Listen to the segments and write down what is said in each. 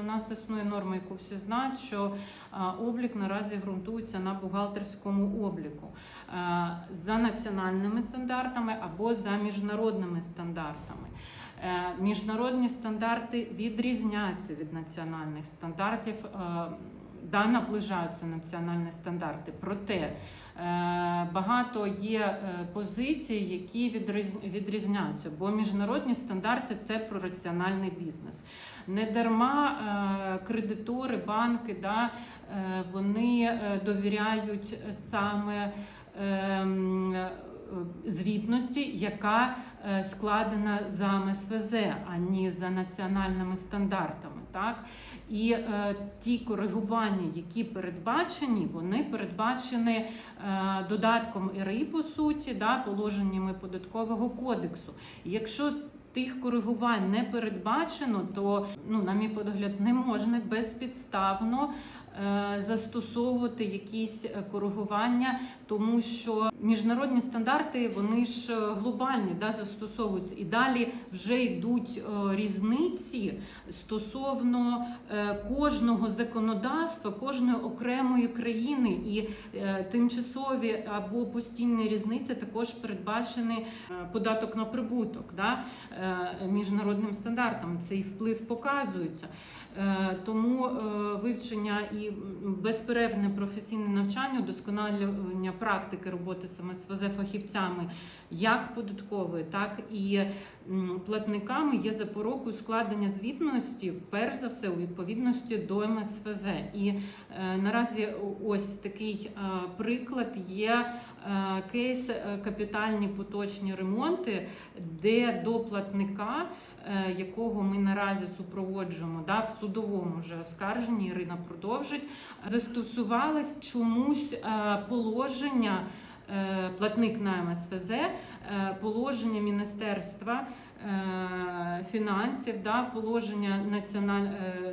У нас існує норма, яку всі знають, що облік наразі ґрунтується на бухгалтерському обліку е, за національними стандартами або за міжнародними стандартами. Е, Міжнародні стандарти відрізняються від національних стандартів. Да, наближаються національні стандарти. Проте е, багато є е, позицій, які відріз- відрізняються, бо міжнародні стандарти це про раціональний бізнес. Не дарма е, кредитори, банки, да, вони довіряють саме ем, звітності, яка е, складена за МСВЗ, а не за національними стандартами. Так? І е, ті коригування, які передбачені, вони передбачені е, додатком РІ, по суті, да, положеннями податкового кодексу. Якщо тих коригувань не передбачено, то, ну, на мій погляд, не можна безпідставно е, застосовувати якісь е, коригування, тому що міжнародні стандарти вони ж е, глобальні да, застосовуються. І далі вже йдуть е, різниці стосовно е, кожного законодавства, кожної окремої країни. І тимчасові або постійні різниці також передбачений податок на прибуток. Да? міжнародним стандартам. Цей вплив показується. Тому вивчення і безперервне професійне навчання, удосконалювання практики роботи з фахівцями як податкової, так і платниками є запорукою складення звітності, перш за все, у відповідності до МСВЗ. І е, наразі ось такий е, приклад є е, кейс е, капітальні поточні ремонти, де до платника, е, якого ми наразі супроводжуємо да, в судовому вже оскарженні, Ірина продовжить, застосувалось чомусь е, положення. Е, Платник на МСФЗ, е, положення Міністерства е, фінансів, положення національ,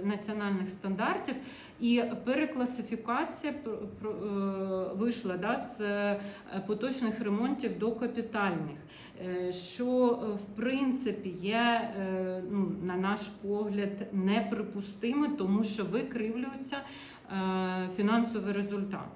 національних стандартів і перекласифікація вийшла з поточних ремонтів до капітальних, що в принципі є, ну, на наш погляд, неприпустимо, тому що викривлюється фінансовий результат.